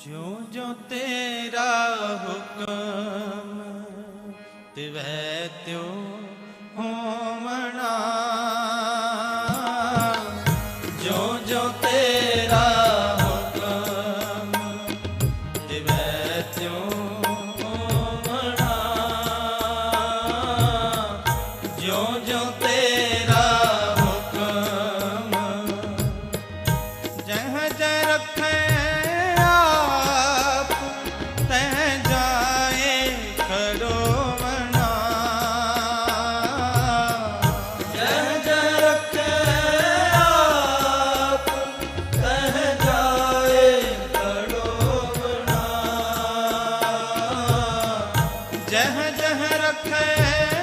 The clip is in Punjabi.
ਜੋ ਜਿਉ ਤੇਰਾ ਹੁਕਮ ਤਿਵੈ ਤਿਉ ਹੋਵਣਾ ਤੇਰਾ ਹੁਕਮ ਤਿਵੈ ਤਿਉ ਜੋ ਜਿਉ ਜਿਉ ਜਹ ਜਹ ਰਖੈ।